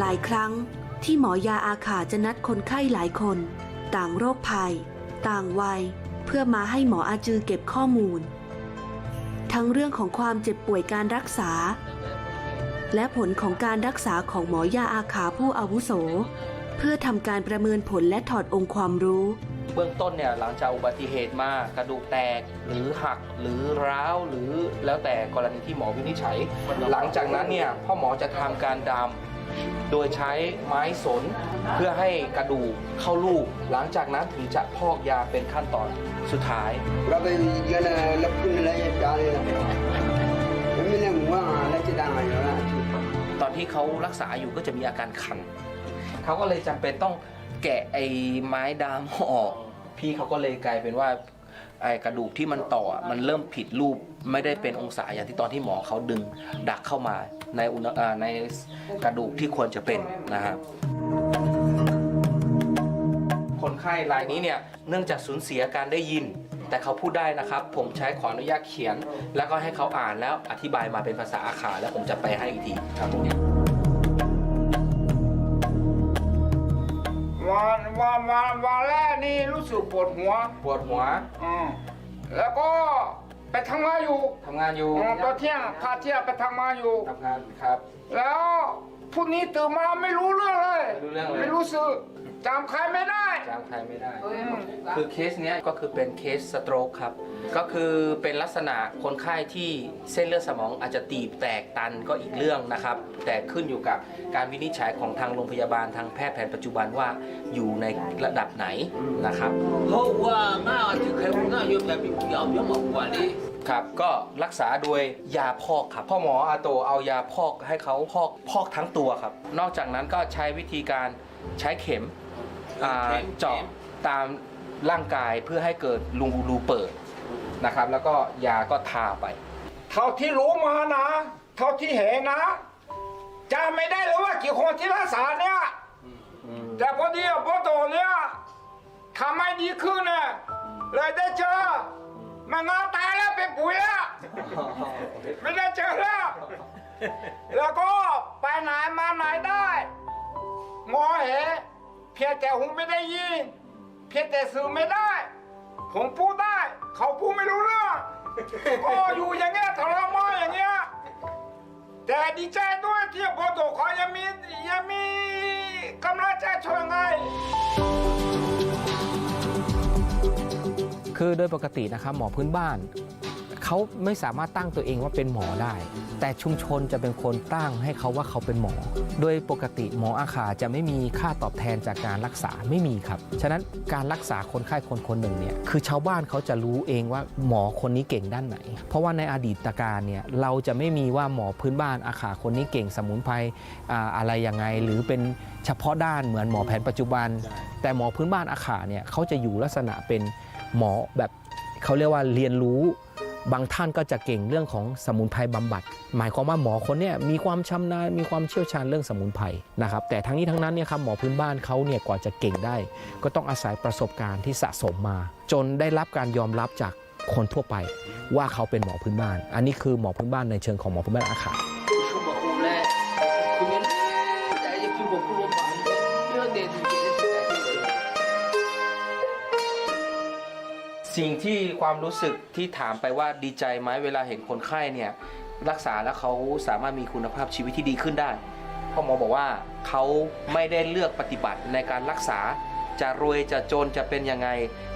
หลายครั้งที่หมอยาอาขาจะนัดคนไข้หลายคน ต่างโรคภัย ต่างวัย เพื่อมาให้หมออาจือเก็บข้อมูล ทั้งเรื่องของความเจ็บป่วยการรักษา และผลของการรักษาของหมอยาอาขาผู้อาวุโส เพื่อทำการประเมินผลและถอดองค์ความรู้เบื้องต้นเนี่ยหลังจากอุบัติเหตุมากระดูกแตกหรือหักหรือร้าวหรือแล้วแต่กรณีที่หมอวินิจฉัย หลังจากนั้นเนี่ยพ่อหมอจะทำการดาม โดยใช้ไม้สนเพื่อให้กระดูกเข้าลูก หลังจากนั้นถึงจะพอกยาเป็นขั้นตอนสุดท้าย Rabbi yana lapun la ya dal. Emine wa la ci da ma yo la. ตอนที่เขารักษาอยู่ก็จะมีอาการคัน เขาก็เลยจำเป็นต้องแกะไอ้ไม้ดามออก พี่เขาก็เลยกลายเป็นว่า ไอกระดูกที่มันต่อมันเริ่มผิดรูปไม่ได้เป็นองศาอย่างที่ตอนที่หมอเขาดึง ดักเข้ามาในอุณอ่าในกระดูกที่ควรจะเป็นนะครับคนไข้รายนี้เนี่ยเนื่องจากสูญเสียการได้ยิน แต่เขาพูดได้นะครับ ผมใช้ขออนุญาตเขียน แล้วก็ให้เขาอ่านแล้วอธิบายมาเป็นภาษาอาขาแล้วผมจะไปให้อีกทีครับตร วันวันวันวันแรกนี่รู้สึกปวดหัวปวดหัว อืมแล้วก็ไปทำงานอยู่ทำงานอยู่อืมตอนเที่ยงพาเที่ยงไปทำงานอยู่ ทำงานครับ แล้วพรุ่งนี้ตื่นมาไม่รู้เรื่องเลย ไม่รู้เรื่องเลย ไม่รู้สึก จำใครไม่ได้ จำใครไม่ได้ คือเคสเนี้ยก็คือเป็นเคสสโตรกครับ ก็คือเป็นลักษณะคนไข้ที่เส้นเลือดสมองอาจจะตีบแตกตันก็อีกเรื่องนะครับ แต่ขึ้นอยู่กับการวินิจฉัยของทางโรงพยาบาลทางแพทย์แผนปัจจุบันว่าอยู่ในระดับไหนนะครับเพราะว่าง่าที่เคยง่าเยอะแบบยาวเยอะมากกว่านี้ครับก็รักษาโดยยาพอกครับพ่อหมออาโตเอายาพอกให้เขาพอกพอกทั้งตัวครับ นอกจากนั้นก็ใช้วิธีการ ใช้เข็มอ่าเจาะตามร่างกายเพื่อให้เกิดรูรูเปิดนะครับ แล้วก็ยาก็ทาไป เท่าที่รู้มานะ เท่าที่เห็นนะจำไม่ได้เลยว่ากี่คนที่รักษาเนี่ย แต่พอดีอะพอโตเนี่ยทำให้ดีขึ้นเนี่ยเลยได้เจอมันงาตายแล้วเป็นปุ๋ยแล้วไม่ได้เจอแล้ว แล้วก็ไปไหนมาไหนได้ หมอเหเพียงแต่หูไม่ได้ยิน เพียงแต่สื่อไม่ได้ ผมพูดได้ เขาพูดไม่รู้เรื่องก็อยู่อย่างเงี้ยทรมานอย่างเงี้ยแต่ดีใจด้วยที่พอตเขายังมียังมีกำลังใจช่วยไงคือโดยปกตินะครับหมอพื้นบ้าน เขาไม่สามารถตั้งตัวเองว่าเป็นหมอได้ แต่ชุมชนจะเป็นคนตั้งให้เขาว่าเขาเป็นหมอ โดยปกติหมออาขาจะไม่มีค่าตอบแทนจากการรักษาไม่มีครับ ฉะนั้นการรักษาคนไข้คนคนหนึ่งเนี่ยคือชาวบ้านเขาจะรู้เองว่าหมอคนนี้เก่งด้านไหน เพราะว่าในอดีตการเนี่ยเราจะไม่มีว่าหมอพื้นบ้านอาขาคนนี้เก่งสมุนไพรออะไรยังไง หรือเป็นเฉพาะด้านเหมือนหมอแผนปัจจุบัน แต่หมอพื้นบ้านอาขาเนี่ยเขาจะอยู่ลักษณะเป็นหมอแบบเขาเรียกว่าเรียนรู้ บางท่านก็จะเก่งเรื่องของสมุนไพรบำบัด หมายความว่าหมอคนนี้มีความชำนาญมีความเชี่ยวชาญเรื่องสมุนไพรนะครับแต่ทั้งนี้ทั้งนั้นเนี่ยครับหมอพื้นบ้านเขาเนี่ยกว่าจะเก่งได้ ก็ต้องอาศัยประสบการณ์ที่สะสมมา จนได้รับการยอมรับจากคนทั่วไป ว่าเขาเป็นหมอพื้นบ้าน อันนี้คือหมอพื้นบ้านในเชิงของหมอพื้นบ้านอาขา สิ่งที่ความรู้สึกที่ถามไปว่าดีใจไหมเวลาเห็นคนไข้เนี่ยรักษาแล้วเขาสามารถมีคุณภาพชีวิตที่ดีขึ้นได้พ่อหมอบอกว่าเขาไม่ได้เลือกปฏิบัติในการรักษา จะรวยจะจนจะเป็นยังไง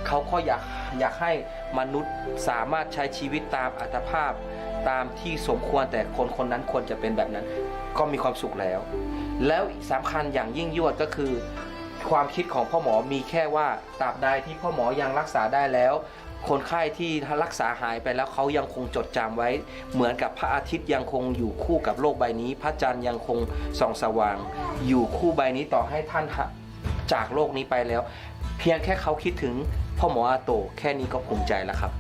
เขาก็อยากอยากให้มนุษย์สามารถใช้ชีวิตตามอัตภาพ ตามที่สมควรแต่คนคนนั้นควรจะเป็นแบบนั้น ก็มีความสุขแล้ว แล้วสำคัญอย่างยิ่งยวดก็คือ ความคิดของพ่อหมอมีแค่ว่าตราบใดที่พ่อหมอยังรักษาได้แล้ว คนไข้ที่รักษาหายไปแล้วเขายังคงจดจำไว้ เหมือนกับพระอาทิตย์ยังคงอยู่คู่กับโลกใบนี้ พระจันทร์ยังคงส่องสว่าง อยู่คู่ใบนี้ต่อให้ท่านจากโลกนี้ไปแล้ว เพียงแค่เขาคิดถึงพ่อหมออาโตแค่นี้ก็ภูมิใจแล้วครับ